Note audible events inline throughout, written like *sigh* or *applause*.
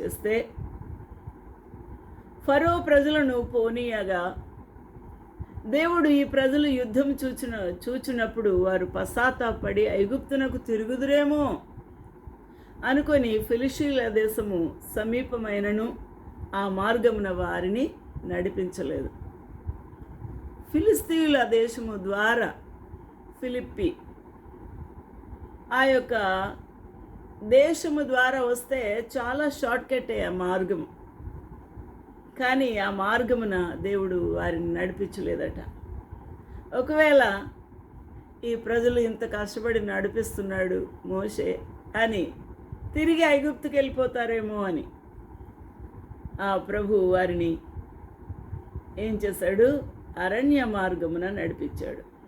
చేస్తే ఫరో ప్రజలను పోనీయగా. దేవుడు ఈ ప్రజలు యుద్ధం చూచిన చూచినప్పుడు వారు పశ్చాత్తాపడి ఐగుప్తునకు తిరుగుదురేమో అనుకొని ఫిలిషీల దేశము సమీపమైనను ఆ మార్గమున వారిని నడిపించలేదు. ఫిలిస్తీన్ల దేశము ద్వారా ఫిలిప్పి ఆ యొక్క దేశము ద్వారా వస్తే చాలా షార్ట్ కట్ ఆ మార్గం. కానీ ఆ మార్గమున దేవుడు వారిని నడిపించలేదట. ఒకవేళ ఈ ప్రజలు ఇంత కష్టపడి నడిపిస్తున్నాడు మోషే అని తిరిగి ఐగుప్తుకి వెళ్ళిపోతారేమో అని ఆ ప్రభు వారిని ఏం చేశాడు? అరణ్య మార్గమున నడిపించాడు.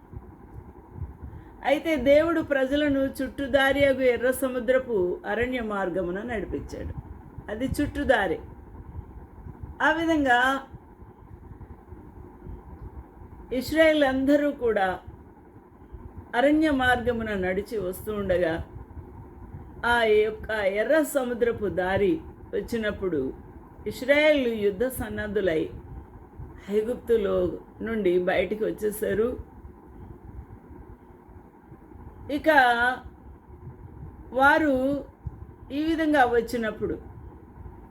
అయితే దేవుడు ప్రజలను చుట్టుదారియగు ఎర్ర సముద్రపు అరణ్య మార్గమున నడిపించాడు. అది చుట్టుదారి. ఆ విధంగా ఇస్రాయేల్ అందరూ కూడా అరణ్య మార్గమున నడిచి వస్తూ ఉండగా ఆ యొక్క ఎర్ర సముద్రపు దారి వచ్చినప్పుడు ఇస్రాయేల్ యుద్ధ సన్నద్ధులై ఐగుప్తులో నుండి బయటికి వచ్చేసారు ఇక వారు ఈ విధంగా వచ్చినప్పుడు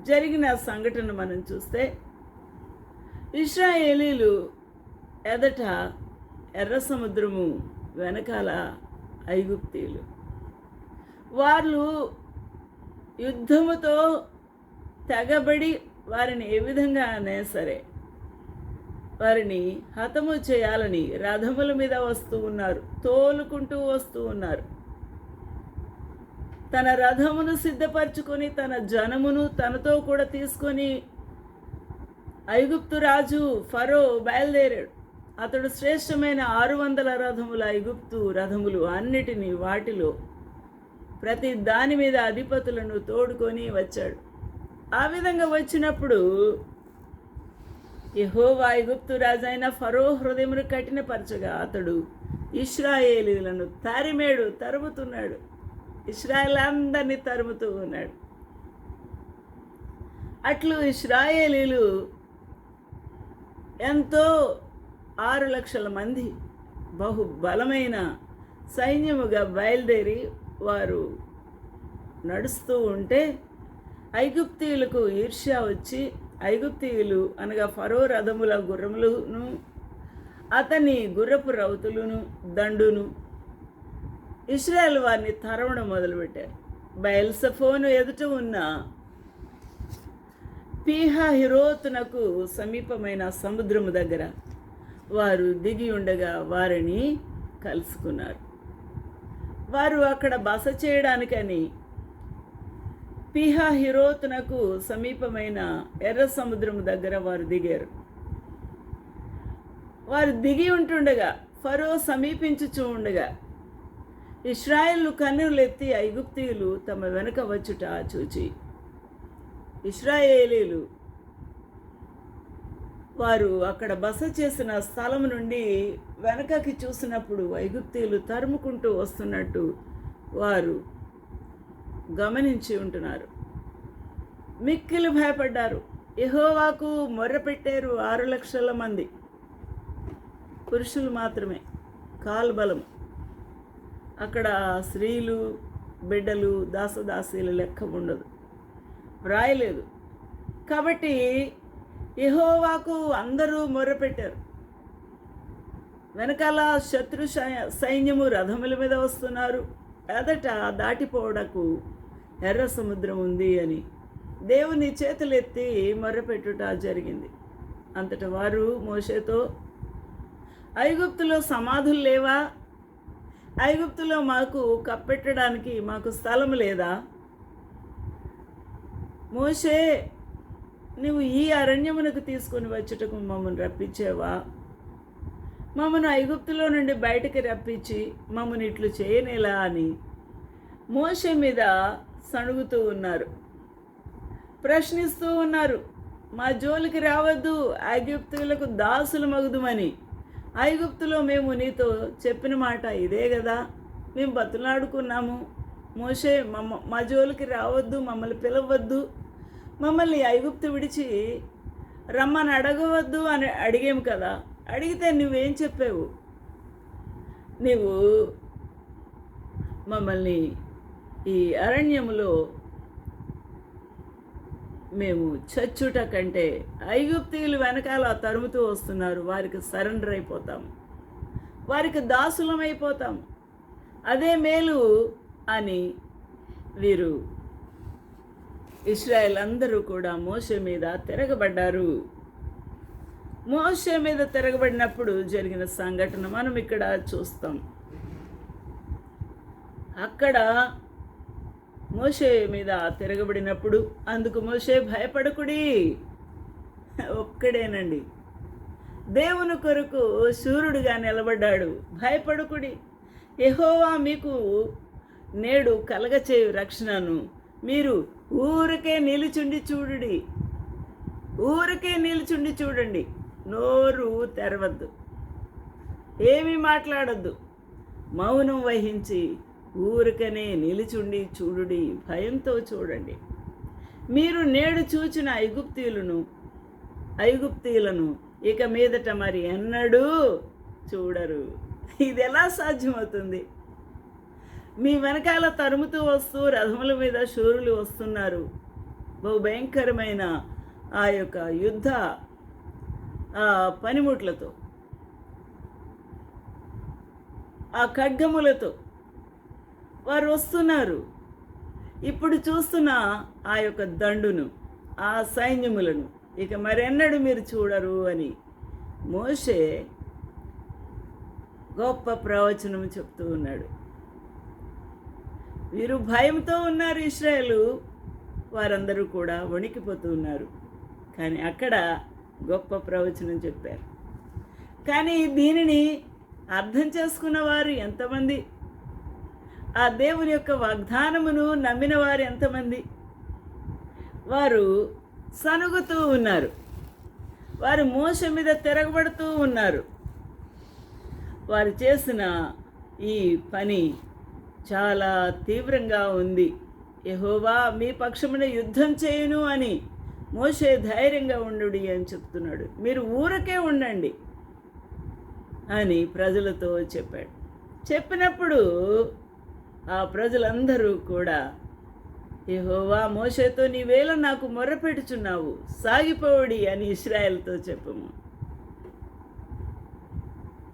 జరిగిన సంఘటన మనం చూస్తే ఇస్రాయేలీలు ఎదట ఎర్ర సముద్రము వెనకాల ఐగుప్తీయులు. వాళ్ళు యుద్ధముతో తెగబడి వారిని ఏ విధంగా అయినా సరే వారిని హతము చేయాలని రథముల మీద వస్తూ ఉన్నారు తోలుకుంటూ వస్తూ ఉన్నారు. తన రథమును సిద్ధపరచుకొని తన జనమును తనతో కూడా తీసుకొని ఐగుప్తు రాజు ఫరో బయలుదేరాడు. అతడు శ్రేష్టమైన ఆరు వందల రథముల ఐగుప్తు రథములు అన్నిటినీ వాటిలో ప్రతి దాని మీద అధిపతులను తోడుకొని వచ్చాడు. ఆ విధంగా వచ్చినప్పుడు యెహోవా ఐగుప్తు రాజైన ఫరో హృదయమును కఠినపరచగా అతడు ఇస్రాయేలీలను తరిమేడు తరుముతున్నాడు. ఇస్రాయేల్ అందరినీ తరుముతూ ఉన్నాడు. అట్లు ఇస్రాయేలీలు ఎంతో ఆరు లక్షల మంది బహు బలమైన సైన్యముగా బయలుదేరి వారు నడుస్తూ ఉంటే ఐగుప్తీయులకు ఈర్ష్య వచ్చి ఐగుప్తీయులు అనగా ఫరో రథముల గుర్రములను అతని గుర్రపు రౌతులను దండును. ఇస్రాయల్ వారిని తరవడం మొదలుపెట్టారు. బయల్సఫోను ఎదుట ఉన్న పీహా హిరోతునకు సమీపమైన సముద్రము దగ్గర వారు దిగి ఉండగా వారిని కలుసుకున్నారు. వారు అక్కడ బస చేయడానికని పీహా హిరోత్నకు సమీపమైన ఎర్ర సముద్రము దగ్గర వారు దిగారు. వారు దిగి ఉంటుండగా ఫరో సమీపించుచూ ఉండగా ఇస్రాయేల్ కన్నులెత్తి ఐగుప్తీయులు తమ వెనుక వచ్చుట చూచి ఇస్రాయేలీలు వారు అక్కడ బస చేసిన స్థలం నుండి వెనకకి చూసినప్పుడు ఐగుప్తీయులు తరుముకుంటూ వస్తున్నట్టు వారు గమనించి ఉంటున్నారు. మిక్కిలు భయపడ్డారు. యెహోవాకు మొర్రపెట్టారు ఆరు లక్షల మంది. పురుషులు మాత్రమే. కాల్బలం అక్కడ స్త్రీలు బిడ్డలు దాసదాసీలు లెక్క ఉండదు. వ్రాయలేదు కాబట్టి యెహోవాకు అందరూ మొర్రపెట్టారు. వెనకాల శత్రు సై- సైన్యము రథముల మీద వస్తున్నారు. ఎదట దాటిపోవడకు ఎర్ర సముద్రం ఉంది అని. దేవుని చేతులెత్తి మొర్రపెట్టుట జరిగింది. అంతట వారు మోషేతో ఐగుప్తులో సమాధులు లేవా? ఐగుప్తులో మాకు కప్పెట్టడానికి మాకు స్థలం లేదా? మోషే నువ్వు ఈ అరణ్యమునకు తీసుకొని వచ్చుటకు మమ్మల్ని రప్పించేవా? మమ్మను ఐగుప్తులో నుండి బయటకు రప్పించి మమ్మల్ని ఇట్లు చేయనేలా అని. మోషే మీద సణుగుతూ ఉన్నారు. ప్రశ్నిస్తూ ఉన్నారు మా జోలికి రావద్దు ఐగుప్తులకు దాసులు మగుదుమని. ఐగుప్తులో మేము నీతో చెప్పిన మాట ఇదే కదా మేము బతులాడుకున్నాము. మోసే మమ్మ మా జోలికి రావద్దు మమ్మల్ని పిలవద్దు. మమ్మల్ని ఐగుప్తు విడిచి రమ్మని అడగవద్దు అని అడిగాము కదా అడిగితే నువ్వేం చెప్పావు? నీవు మమ్మల్ని ఈ అరణ్యములో మేము చచ్చుట కంటే ఐగుప్తీయులు వెనకాల తరుముతూ వస్తున్నారు. వారికి సరెండర్ అయిపోతాం. వారికి దాసులం అయిపోతాం అదే మేలు అని వీరు ఇస్రాయల్ అందరూ కూడా మోస మీద తిరగబడ్డారు. మోస మీద తిరగబడినప్పుడు జరిగిన సంఘటన మనం ఇక్కడ చూస్తాం. అక్కడ మోషే మీద తిరగబడినప్పుడు అందుకు మోషే భయపడకుడి. ఒక్కడేనండి. దేవుని కొరకు సూర్యుడుగా నిలబడ్డాడు. భయపడకుడి. ఎహోవా మీకు నేడు కలగచేయు రక్షణను. మీరు ఊరికే నిలుచుండి చూడుడి. ఊరికే నిలుచుండి చూడండి. నోరు తెరవద్దు. ఏమీ మాట్లాడొద్దు. మౌనం వహించి ఊరికనే నిలుచుండి చూడుడి భయంతో చూడండి. మీరు నేడు చూచిన ఐగుప్తీయులను ఐగుప్తీయులను ఇక మీదట మరి ఎన్నడూ చూడరు. ఇది ఎలా సాధ్యమవుతుంది? మీ వెనకాల తరుముతూ వస్తూ రథముల మీద శూరులు వస్తున్నారు. బహు భయంకరమైన ఆ యొక్క యుద్ధ ఆ పనిముట్లతో ఆ ఖడ్గములతో. వారు వస్తున్నారు. ఇప్పుడు చూస్తున్న ఆ యొక్క దండును ఆ సైన్యములను ఇక మరెన్నడు మీరు చూడరు అని మోషే గొప్ప ప్రవచనం చెప్తూ ఉన్నాడు. వీరు భయంతో ఉన్నారు ఇస్రాయేలు వారందరూ కూడా వణికిపోతూ ఉన్నారు. కానీ అక్కడ గొప్ప ప్రవచనం చెప్పారు. కానీ దీనిని అర్థం చేసుకున్న వారు ఎంతమంది? ఆ దేవుని యొక్క వాగ్దానమును నమ్మిన వారు ఎంతమంది? వారు సనుగుతూ ఉన్నారు. వారు మోస మీద తిరగబడుతూ ఉన్నారు. వారు చేసిన ఈ పని చాలా తీవ్రంగా ఉంది. యహోవా మీ పక్షమున యుద్ధం చేయను అని మోసే ధైర్యంగా ఉండు అని చెప్తున్నాడు. మీరు ఊరకే ఉండండి అని ప్రజలతో చెప్పాడు. చెప్పినప్పుడు ఆ ప్రజలందరూ కూడా యెహోవా మోషేతో నీవేళ నాకు మొర్రపెడుచున్నావు సాగిపోవడి అని ఇస్రాయల్తో చెప్పము.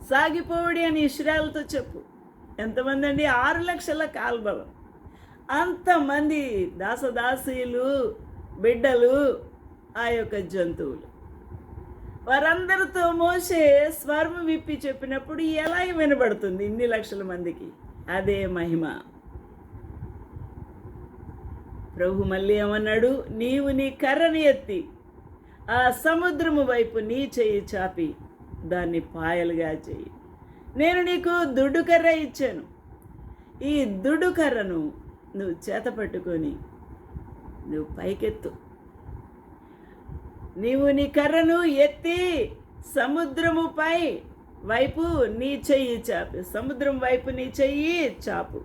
సాగిపోవడి అని ఇస్రాయల్తో చెప్పు. ఎంతమంది అండి ఆరు లక్షల కాల్బలం. అంతమంది దాసదాసీలు బిడ్డలు ఆ యొక్క జంతువులు. వారందరితో మోసే స్వర్మ విప్పి చెప్పినప్పుడు ఎలా వినబడుతుంది? ఇన్ని లక్షల మందికి. అదే మహిమ. ప్రభు మళ్ళీ ఏమన్నాడు? నీవు నీ కర్రని ఎత్తి ఆ సముద్రము వైపు నీ చెయ్యి చాపి దాన్ని పాయలుగా చెయ్యి. నేను నీకు దుడ్డు కర్ర ఇచ్చాను. ఈ దుడ్డు కర్రను నువ్వు చేత పట్టుకొని నువ్వు పైకెత్తు. నీవు నీ కర్రను ఎత్తి సముద్రముపై వైపు నీ చెయ్యి చాపు. సముద్రం వైపు నీ చెయ్యి చాపు.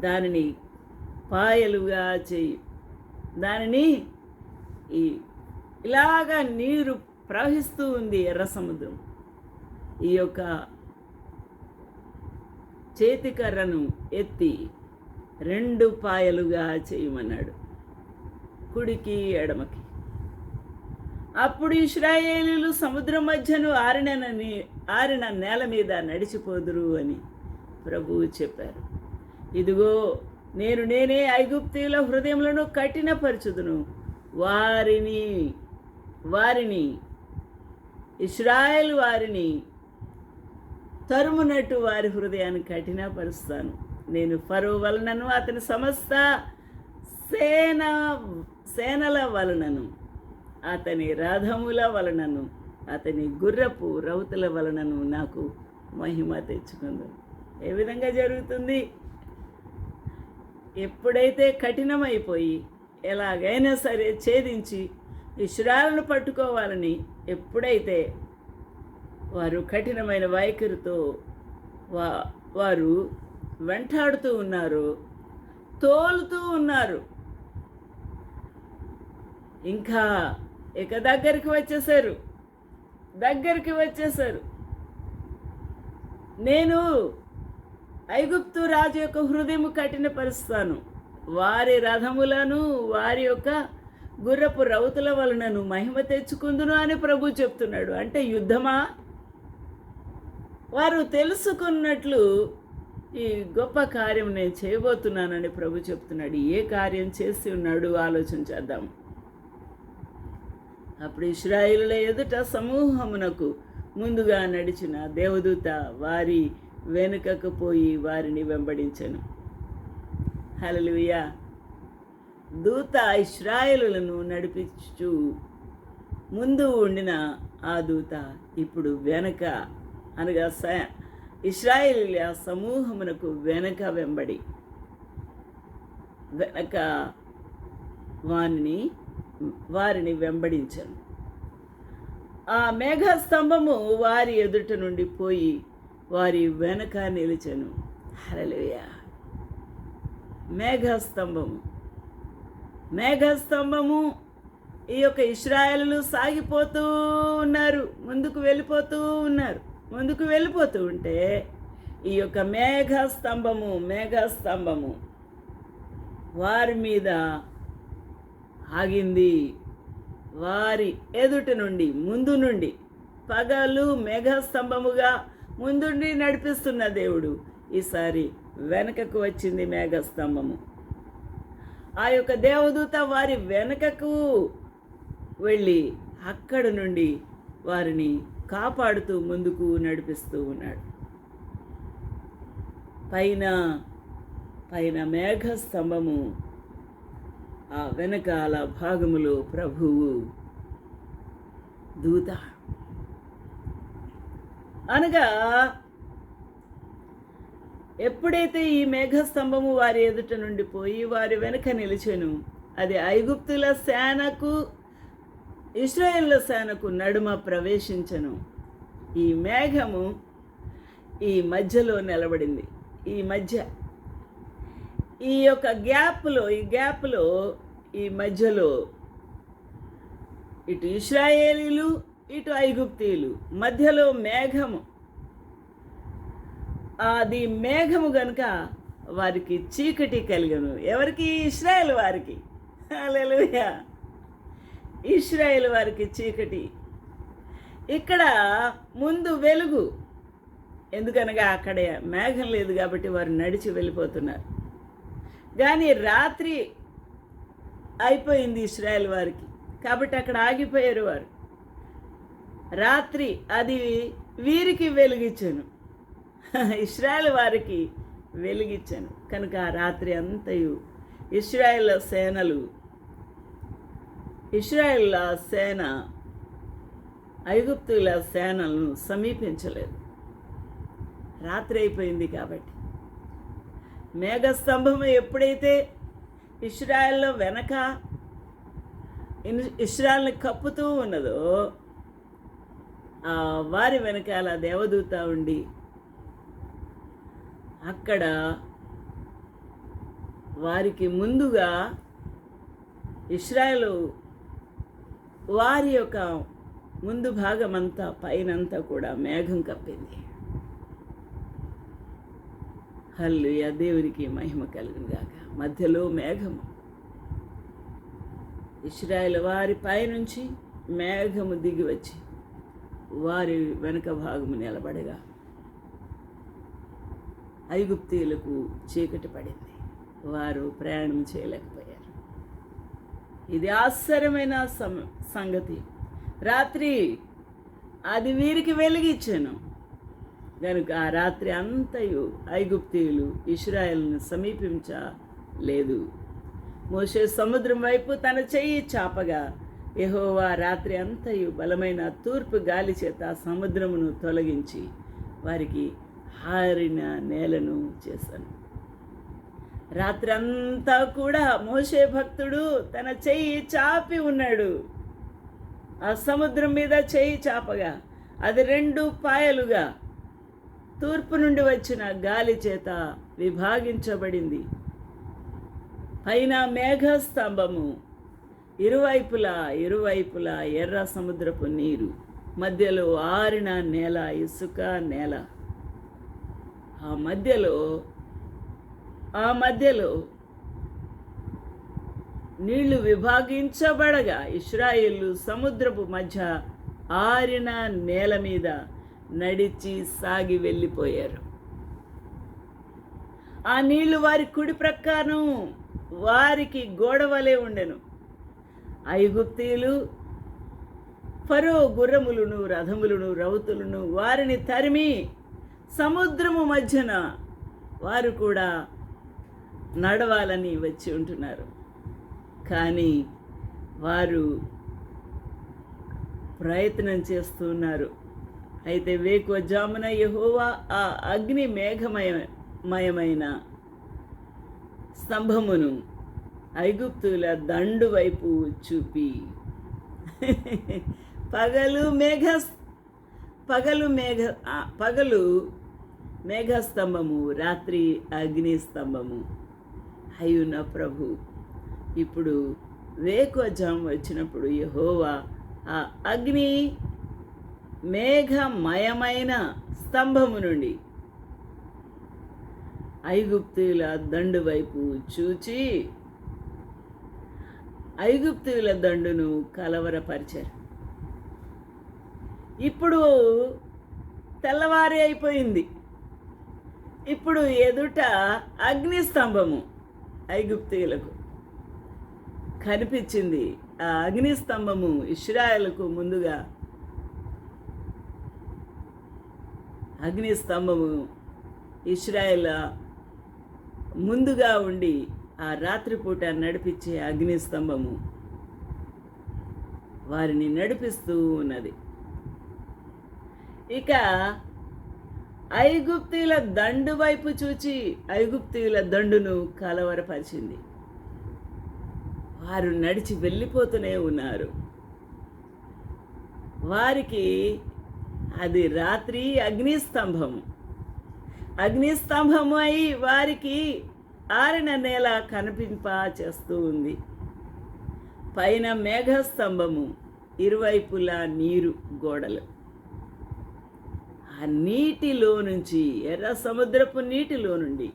దానిని పాయలుగా చెయ్యి. దానిని ఈ ఇలాగా నీరు ప్రవహిస్తూ ఉంది ఎర్ర సముద్రం. ఈ యొక్క చేతికర్రను ఎత్తి రెండు పాయలుగా చేయమన్నాడు కుడికి ఎడమకి. అప్పుడు ఇస్రాయేలీలు సముద్రం మధ్యను ఆరినని ఆరిన నేల మీద నడిచిపోదురు అని ప్రభువు చెప్పారు. ఇదిగో నేను నేనే ఐగుప్తీయుల హృదయములను కఠినపరచుదును. వారిని వారిని ఇస్రాయేల్ వారిని తరుమునట్టు వారి హృదయాన్ని కఠినపరుస్తాను. నేను ఫరో వలనను అతని సమస్త సేన సేనల వలనను. అతని రథముల వలనను అతని గుర్రపు రౌతుల వలనను నాకు మహిమ తెచ్చుకుంది. ఏ విధంగా జరుగుతుంది? ఎప్పుడైతే కఠినమైపోయి ఎలాగైనా సరే ఛేదించి ఇష్రాలను పట్టుకోవాలని ఎప్పుడైతే వారు కఠినమైన వైఖరితో వా వారు వెంటాడుతూ ఉన్నారు తోలుతూ ఉన్నారు. ఇంకా ఇక దగ్గరికి వచ్చేసారు దగ్గరికి వచ్చేసారు నేను ఐగుప్తు రాజు యొక్క హృదయం కఠినపరుస్తాను. వారి రథములను వారి యొక్క గుర్రపు రౌతుల వలనను మహిమ తెచ్చుకుందును అని ప్రభు చెప్తున్నాడు. అంటే యుద్ధమా? వారు తెలుసుకున్నట్లు ఈ గొప్ప కార్యం నేను చేయబోతున్నానని ప్రభు చెప్తున్నాడు. ఏ కార్యం చేసి ఉన్నాడు? ఆలోచన చేద్దాం. అప్పుడు ఇస్రాయిలుల ఎదుట సమూహమునకు ముందుగా నడిచిన దేవదూత వారి వెనుకకు పోయి వారిని వెంబడించను. హల్లెలూయా. దూత ఇస్రాయిలులను నడిపించు ముందు ఉండిన ఆ దూత ఇప్పుడు వెనక అనగా స ఇస్రాయిలుల సమూహమునకు వెనక వెంబడి వెనక వారిని వారిని వెంబడించను. ఆ మేఘస్తంభము వారి ఎదుట నుండి పోయి వారి వెనక నిలిచెను. హల్లెలూయా. మేఘస్తంభము. మేఘస్తంభము ఈ యొక్క ఇస్రాయలు సాగిపోతూ ఉన్నారు. ముందుకు వెళ్ళిపోతూ ఉన్నారు. ముందుకు వెళ్ళిపోతూ ఉంటే ఈ యొక్క మేఘస్తంభము మేఘస్తంభము వారి మీద ఆగింది. వారి ఎదుటి నుండి ముందు నుండి పగలు మేఘస్తంభముగా ముందుండి నడిపిస్తున్న దేవుడు ఈసారి వెనకకు వచ్చింది మేఘస్తంభము. ఆ యొక్క దేవదూత వారి వెనకకు వెళ్ళి అక్కడ నుండి వారిని కాపాడుతూ ముందుకు నడిపిస్తూ ఉన్నాడు. పైన పైన మేఘస్తంభము ఆ వెనకాల భాగములో ప్రభువు దూత. అనగా ఎప్పుడైతే ఈ మేఘస్తంభము వారి ఎదుట నుండి పోయి వారి వెనక నిలిచెను అది ఐగుప్తుల సేనకు ఇస్రాయేళ్ళ సేనకు నడుమ ప్రవేశించను. ఈ మేఘము ఈ మధ్యలో నిలబడింది. ఈ మధ్య ఈ యొక్క గ్యాప్లో ఈ గ్యాప్లో ఈ మధ్యలో ఇటు ఇస్రాయేలీలు ఇటు ఐగుప్తీలు మధ్యలో మేఘము. అది మేఘము గనుక వారికి చీకటి కలిగను. ఎవరికి? ఇస్రాయేల్ వారికి. అలెలుయా ఇస్రాయేల్ వారికి చీకటి. ఇక్కడ ముందు వెలుగు. ఎందుకనగా అక్కడ మేఘం లేదు కాబట్టి వారు నడిచి వెళ్ళిపోతున్నారు. కానీ రాత్రి అయిపోయింది ఇస్రాయల్ వారికి. కాబట్టి అక్కడ ఆగిపోయారు వారు. రాత్రి అది వీరికి వెలుగిచ్చాను *laughs* ఇస్రాయల్ వారికి వెలుగిచ్చాను కనుక ఆ రాత్రి అంతయు ఇస్రాయల్ సేనలు ఇస్రాయల్ సేన ఐగుప్తుల సేనలను సమీపించలేదు. రాత్రి అయిపోయింది కాబట్టి. మేఘస్తంభం ఎప్పుడైతే ఇస్రాయల్ వెనక ఇస్రాయల్ని కప్పుతూ ఉన్నదో వారి వెనకాల దేవదూత ఉండి అక్కడ వారికి ముందుగా ఇస్రాయలు వారి యొక్క ముందు భాగమంతా పైనంతా కూడా మేఘం కప్పింది. హల్లుయ దేవునికి మహిమ కలుగును గాక మధ్యలో మేఘము. ఇస్రాయల్ వారి పైనుంచి మేఘము దిగి వచ్చి వారి వెనుక భాగము నిలబడగా ఐగుప్తీయులకు చీకటి పడింది. వారు ప్రయాణం చేయలేకపోయారు. ఇది ఆశ్చర్యమైన సంగతి. రాత్రి అది వీరికి వెలిగిచ్చాను. కనుక ఆ రాత్రి అంతయు ఐగుప్తీయులు ఇస్రాయల్ను సమీపించలేదు. మోషే సముద్రం వైపు తన చెయ్యి చాపగా యహోవా రాత్రి అంతయు బలమైన తూర్పు గాలి చేత సముద్రమును తొలగించి వారికి హారిన నేలను చేశాను. రాత్రి అంతా కూడా మోసే భక్తుడు తన చెయ్యి చాపి ఉన్నాడు. ఆ సముద్రం మీద చెయ్యి చాపగా అది రెండు పాయలుగా తూర్పు నుండి వచ్చిన గాలి చేత విభాగించబడింది. పైన మేఘస్తంభము ఇరువైపులా ఇరువైపులా ఎర్ర సముద్రపు నీరు మధ్యలో ఆరిన నేల ఇసుక నేల. ఆ మధ్యలో ఆ మధ్యలో నీళ్ళు విభాగించబడగా ఇస్రాయిల్ సముద్రపు మధ్య ఆరిన నేల మీద నడిచి సాగి వెళ్ళిపోయారు. ఆ నీళ్ళు వారి కుడి ప్రక్కను వారికి గోడవలే ఉండెను. ఐగుప్తీయులు ఫరో గుర్రములను రథములను రౌతులను వారిని తరిమి సముద్రము మధ్యన వారు కూడా నడవాలని వచ్చి ఉంటున్నారు. కానీ వారు ప్రయత్నం చేస్తున్నారు అయితే వేకువ జామున యహోవా ఆ అగ్ని మేఘమయ మయమైన స్తంభమును ఐగుప్తుల దండు వైపు చూపి. పగలు మేఘ పగలు మేఘ పగలు మేఘస్తంభము రాత్రి అగ్ని స్తంభము. అయ్యున్న ప్రభు ఇప్పుడు వేకువజాము వచ్చినప్పుడు యహోవా ఆ అగ్ని మేఘమయమైన స్తంభము నుండి ఐగుప్తుల దండు వైపు చూచి ఐగుప్తుల దండును కలవరపరిచారు. ఇప్పుడు తెల్లవారి అయిపోయింది. ఇప్పుడు ఎదుట అగ్ని స్తంభము ఐగుప్తీయులకు కనిపించింది. ఆ అగ్ని స్తంభము ఇస్రాయలకు ముందుగా అగ్ని స్తంభము ఇస్రాయేల్ ముందుగా ఉండి ఆ రాత్రిపూట నడిపించే అగ్ని స్తంభము వారిని నడిపిస్తూ ఉన్నది. ఇక ఐగుప్తీల దండు వైపు చూచి ఐగుప్తీల దండును కలవరపరిచింది. వారు నడిచి వెళ్ళిపోతూనే ఉన్నారు. వారికి అది రాత్రి అగ్నిస్తంభము అగ్నిస్తంభము అయి వారికి ఆరిన నేల కనిపింప చేస్తూ ఉంది. పైన మేఘస్తంభము ఇరువైపులా నీరు గోడలు. ఆ నీటిలో నుంచి ఎర్ర సముద్రపు నీటిలో నుండి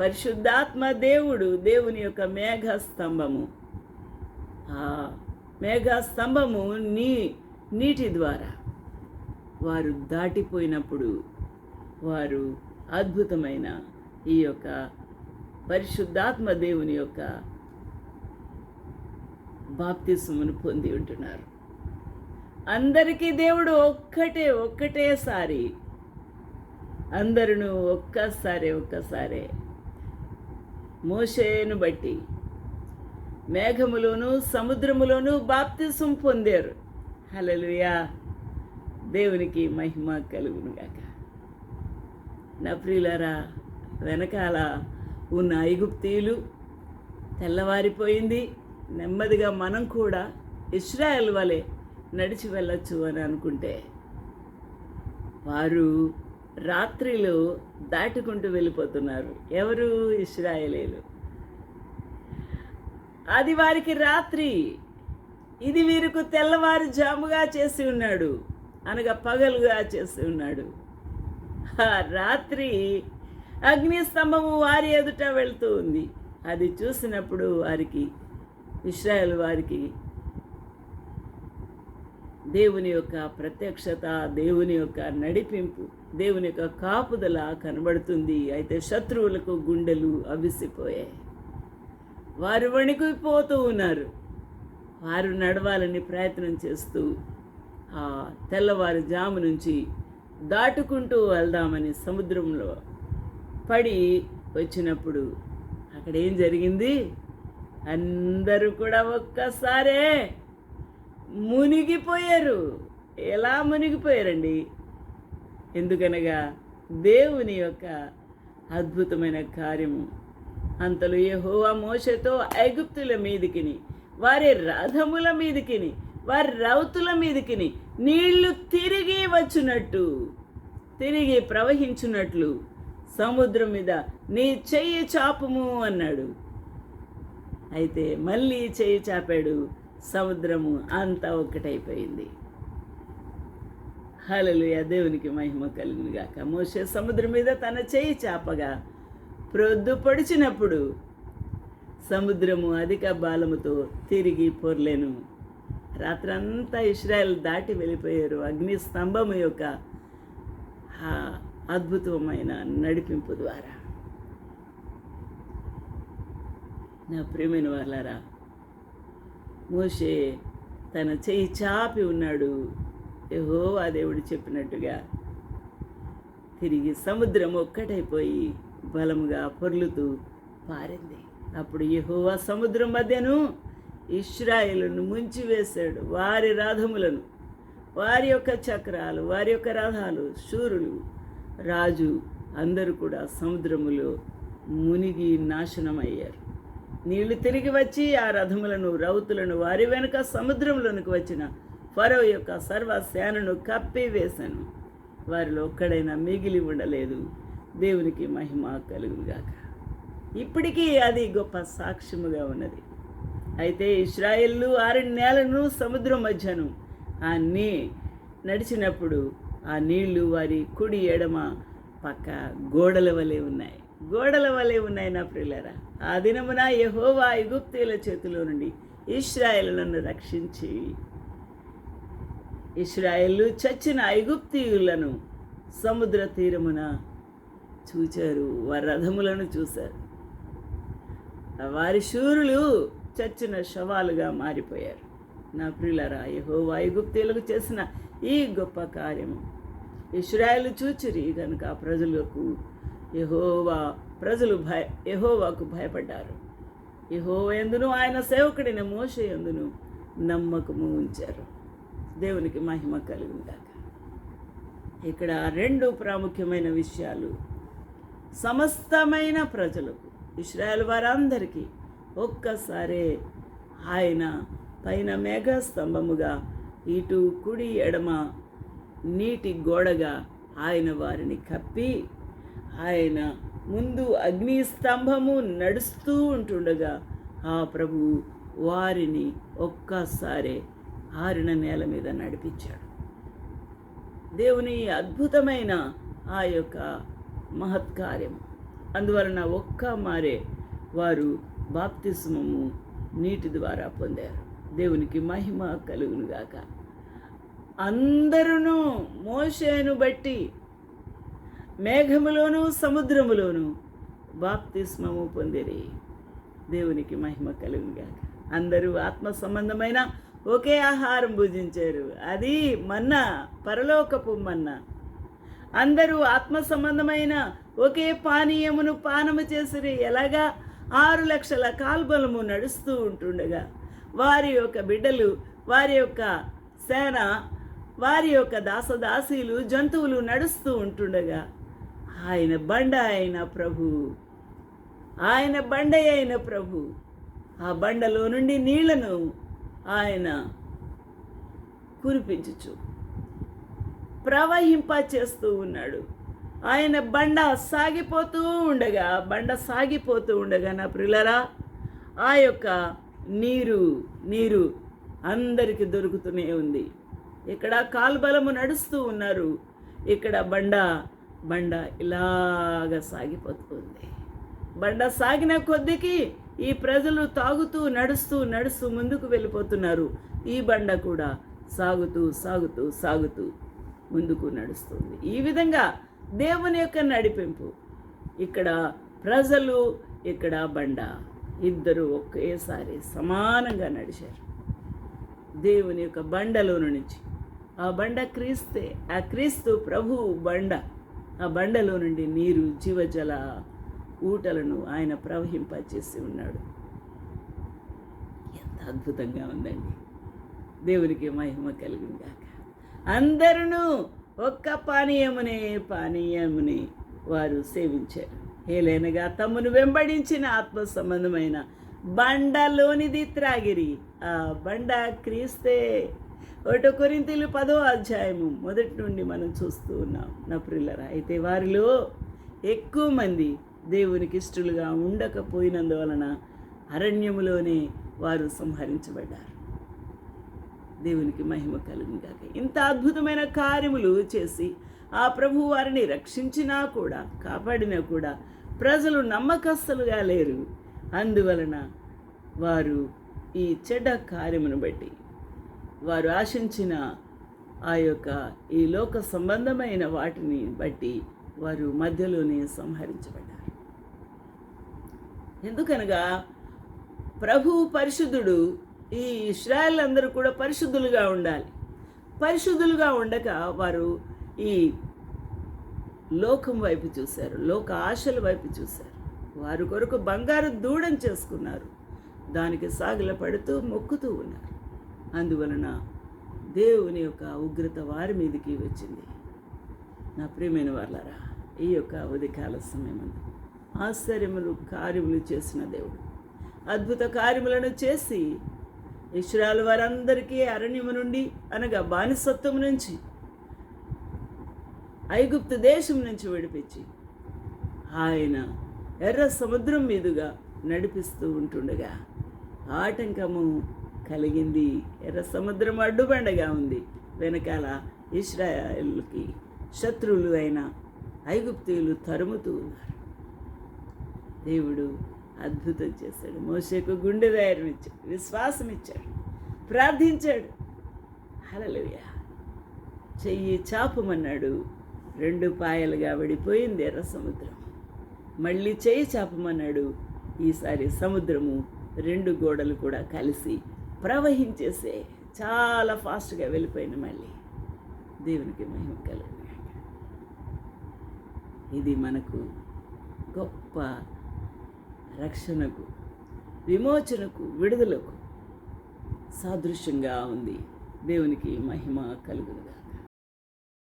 పరిశుద్ధాత్మ దేవుడు దేవుని యొక్క మేఘస్తంభము. ఆ మేఘస్తంభము నీ నీటి ద్వారా వారు దాటిపోయినప్పుడు వారు అద్భుతమైన ఈ యొక్క పరిశుద్ధాత్మ దేవుని యొక్క బాప్తిస్మును పొంది ఉంటున్నారు. అందరికీ దేవుడు ఒక్కటే ఒక్కటేసారి అందరును ఒక్కసారి ఒక్కసారే. మోషేను బట్టి మేఘములోను సముద్రములోను బాప్తిసం పొందారు. హలలుయా దేవునికి మహిమ కలుగునుగాక. నా ప్రియులరా వెనకాల ఉన్న ఐగుప్తీయులు తెల్లవారిపోయింది. నెమ్మదిగా మనం కూడా ఇస్రాయల్ వలె నడిచి వెళ్ళొచ్చు అని అనుకుంటే వారు రాత్రిలో దాటుకుంటూ వెళ్ళిపోతున్నారు. ఎవరు? ఇస్రాయలేలు. అది వారికి రాత్రి ఇది వీరికి తెల్లవారుజాముగా చేసి ఉన్నాడు. అనగా పగలుగా చేసి ఉన్నాడు. ఆ రాత్రి అగ్నిస్తంభము వారి ఎదుట వెళ్తూ ఉంది. అది చూసినప్పుడు వారికి ఇస్రాయల్ వారికి దేవుని యొక్క ప్రత్యక్షత దేవుని యొక్క నడిపింపు దేవుని యొక్క కాపుదల కనబడుతుంది. అయితే శత్రువులకు గుండెలు అవిసిపోయాయి. వారు వణికిపోతూ ఉన్నారు. వారు నడవాలని ప్రయత్నం చేస్తూ ఆ తెల్లవారు జాము నుంచి దాటుకుంటూ వెళ్దామని సముద్రంలో పడి వచ్చినప్పుడు అక్కడ ఏం జరిగింది? అందరూ కూడా ఒక్కసారే మునిగిపోయారు. ఎలా మునిగిపోయారండి? ఎందుకనగా దేవుని యొక్క అద్భుతమైన కార్యము అంతలో యెహోవా మోషతో ఐగుప్తుల మీదికిని వారి రథముల మీదికిని వారి రౌతుల మీదకి నీళ్ళు తిరిగి వచ్చినట్టు తిరిగి ప్రవహించున్నట్లు సముద్రం మీద నీ చెయ్యి చాపుము అన్నాడు. అయితే మళ్ళీ చెయ్యి చాపాడు. సముద్రము అంతా ఒక్కటైపోయింది. హలలుయ దేవునికి మహిమ కలిగినగాక మోసే సముద్రం మీద తన చేయి చాపగా ప్రొద్దు పొడిచినప్పుడు సముద్రము అధిక బాలముతో తిరిగి పొర్లేను. రాత్రంతా ఇస్రాయల్ దాటి వెళ్ళిపోయారు. అగ్నిస్తంభము యొక్క అద్భుతమైన నడిపింపు ద్వారా. నా ప్రేమైన వాళ్ళారా మోషే తన చెయ్యి చాపి ఉన్నాడు. ఏహో ఆ దేవుడు చెప్పినట్టుగా తిరిగి సముద్రం ఒక్కటైపోయి బలముగా పొర్లుతూ పారింది. అప్పుడు యెహోవా సముద్రం మధ్యను ఇస్రాయేలును ముంచివేశాడు. వారి రథములను వారి యొక్క చక్రాలు వారి యొక్క రథాలు శూరులు. రాజు అందరూ కూడా సముద్రములో మునిగి నాశనమయ్యారు. నీళ్ళు తిరిగి వచ్చి ఆ రథములను రౌతులను వారి వెనుక సముద్రంలోనికి వచ్చిన ఫరో యొక్క సర్వసేనను కప్పివేశాను. కప్పి వారిలో ఒక్కడైనా మిగిలి ఉండలేదు. దేవునికి మహిమ కలుగుగాక ఇప్పటికీ అది గొప్ప సాక్ష్యముగా ఉన్నది. అయితే ఇస్రాయిల్లు ఆరు నేలను సముద్రం మధ్యను ఆ నీ నడిచినప్పుడు ఆ నీళ్ళు వారి కుడి ఎడమ పక్క గోడల వలె ఉన్నాయి. గోడల వలె ఉన్నాయి నా ప్రియులరా. ఆ దినమున యహోవా ఐగుప్తీయుల చేతిలో నుండి ఇస్రాయేలులను రక్షించి ఇస్రాయేళ్ళు చచ్చిన ఐగుప్తీయులను సముద్ర తీరమున చూచారు. వారి రథములను చూశారు. వారి శూరులు చచ్చిన శవాలుగా మారిపోయారు. నా ప్రియులరా యెహోవా ఐగుప్తీయులకు చేసిన ఈ గొప్ప కార్యము ఇస్రాయేలు చూచిరి కనుక ప్రజలకు యహోవా ప్రజలు భయ యహోవాకు భయపడ్డారు. యెహోవా ఎందును ఆయన సేవకుడైన మోస ఎందును నమ్మకము ఉంచారు. దేవునికి మహిమ కలుగుందాక ఇక్కడ రెండు ప్రాముఖ్యమైన విషయాలు. సమస్తమైన ప్రజలకు ఇస్రాయల్ వారందరికీ ఒక్కసారే ఆయన పైన మేఘస్తంభముగా ఇటు కుడి ఎడమ నీటి గోడగా ఆయన వారిని కప్పి ఆయన ముందు అగ్ని స్తంభము నడుస్తూ ఉంటుండగా ఆ ప్రభు వారిని ఒక్కసారే ఆరిన నేల మీద నడిపించాడు. దేవుని అద్భుతమైన ఆ యొక్క మహత్కార్యం అందువలన ఒక్క మారే వారు బాప్తిస్మము నీటి ద్వారా పొందారు. దేవునికి మహిమ కలుగునుగాక అందరూ మోషేను బట్టి మేఘములోను సముద్రములోను బాప్తిస్మము పొందిరి. దేవునికి మహిమ కలుగునుగాక అందరూ ఆత్మ సంబంధమైన ఒకే ఆహారం భుజించారు. అది మన్న పరలోకపు మన్న. అందరూ ఆత్మ సంబంధమైన ఒకే పానీయమును పానము చేసిరి. ఎలాగా? ఆరు లక్షల కాల్బలము నడుస్తూ ఉంటుండగా వారి యొక్క బిడ్డలు వారి యొక్క సేన వారి యొక్క దాసదాసీలు జంతువులు నడుస్తూ ఉంటుండగా ఆయన బండ అయిన ప్రభు ఆయన బండ అయిన ప్రభు ఆ బండలో నుండి నీళ్ళను ఆయన కురిపించుచు ప్రవహింప చేస్తూ ఉన్నాడు. ఆయన బండ సాగిపోతూ ఉండగా బండ సాగిపోతూ ఉండగా నా ప్రిలరా ఆ యొక్క నీరు నీరు అందరికి దొరుకుతూనే ఉంది. ఇక్కడ కాల్బలము నడుస్తూ ఉన్నారు. ఇక్కడ బండ బండ ఇలాగ సాగిపోతుంది బండ సాగిన కొద్దికి ఈ ప్రజలు తాగుతూ నడుస్తూ నడుస్తూ ముందుకు వెళ్ళిపోతున్నారు. ఈ బండ కూడా సాగుతూ సాగుతూ సాగుతూ ముందుకు నడుస్తుంది. ఈ విధంగా దేవుని యొక్క నడిపింపు. ఇక్కడ ప్రజలు ఇక్కడ బండ. ఇద్దరు ఒకేసారి సమానంగా నడిచారు. దేవుని యొక్క బండలో నుంచి. ఆ బండ క్రీస్తే ఆ క్రీస్తు ప్రభు బండ. ఆ బండలో నుండి నీరు జీవజల ఊటలను ఆయన ప్రవహింపచేసి ఉన్నాడు. ఎంత అద్భుతంగా ఉందండి. దేవునికి మహిమ కలిగిందాక అందరూ ఒక్క పానీయమునే పానీయముని వారు సేవించారు. హేలేనగా తమను వెంబడించిన ఆత్మ సంబంధమైన బండలోనిది త్రాగిరి. ఆ బండ క్రీస్తే. ఒకటో కొరింతలు పదో అధ్యాయము మొదటి నుండి మనం చూస్తూ ఉన్నాం. నా ప్రిల్లరా అయితే వారిలో ఎక్కువ మంది దేవునికి ఇష్టలుగా ఉండకపోయినందువలన అరణ్యములోనే వారు సంహరించబడ్డారు. దేవునికి మహిమ కలుగును ఇంత అద్భుతమైన కార్యములు చేసి ఆ ప్రభు వారిని రక్షించినా కూడా కాపాడినా కూడా ప్రజలు నమ్మకస్తులుగా లేరు. అందువలన వారు ఈ చెడ్డ కార్యమును బట్టి వారు ఆశించిన ఆ యొక్క ఈ లోక సంబంధమైన వాటిని బట్టి వారు మధ్యలోనే సంహరించబడ్డారు. ఎందుకనగా ప్రభు పరిశుద్ధుడు ఈ ఇస్రాయల్ అందరూ కూడా పరిశుద్ధులుగా ఉండాలి. పరిశుద్ధులుగా ఉండక వారు ఈ లోకం వైపు చూశారు లోక ఆశల వైపు చూశారు. వారి కొరకు బంగారు దూడం చేసుకున్నారు. దానికి సాగిల పడుతూ మొక్కుతూ ఉన్నారు. అందువలన దేవుని యొక్క ఉగ్రత వారి మీదకి వచ్చింది. నా ప్రియమైన వాళ్ళారా ఈ యొక్క ఉదయకాల సమయమందు ఆశ్చర్యములు కార్యములు చేసిన దేవుడు అద్భుత కార్యములను చేసి ఇస్రాయల్ వారందరికీ అరణ్యము నుండి అనగా బానిసత్వం నుంచి ఐగుప్తు దేశం నుంచి విడిపించి ఆయన ఎర్ర సముద్రం మీదుగా నడిపిస్తూ ఉంటుండగా ఆటంకము కలిగింది. ఎర్ర సముద్రం అడ్డుబండగా ఉంది. వెనకాల ఇస్రాయల్కి శత్రువులు అయిన ఐగుప్తీయులు తరుముతూ ఉన్నారు. దేవుడు అద్భుతం చేశాడు. మోసేకు గుండె ధైర్యం ఇచ్చాడు విశ్వాసం ఇచ్చాడు ప్రార్థించాడు. హలలుయ చెయ్యి చాపమన్నాడు. రెండు పాయలుగా విడిపోయింది ఎర్ర సముద్రం. మళ్ళీ చెయ్యి చాపమన్నాడు. ఈసారి సముద్రము రెండు గోడలు కూడా కలిసి ప్రవహించేసే చాలా ఫాస్ట్గా వెళ్ళిపోయిన మళ్ళీ. దేవునికి మహిమ కలుగు ఇది మనకు గొప్ప రక్షణకు విమోచనకు విడుదలకు సాదృశ్యంగా ఉంది. దేవునికి మహిమ కలుగుతుంది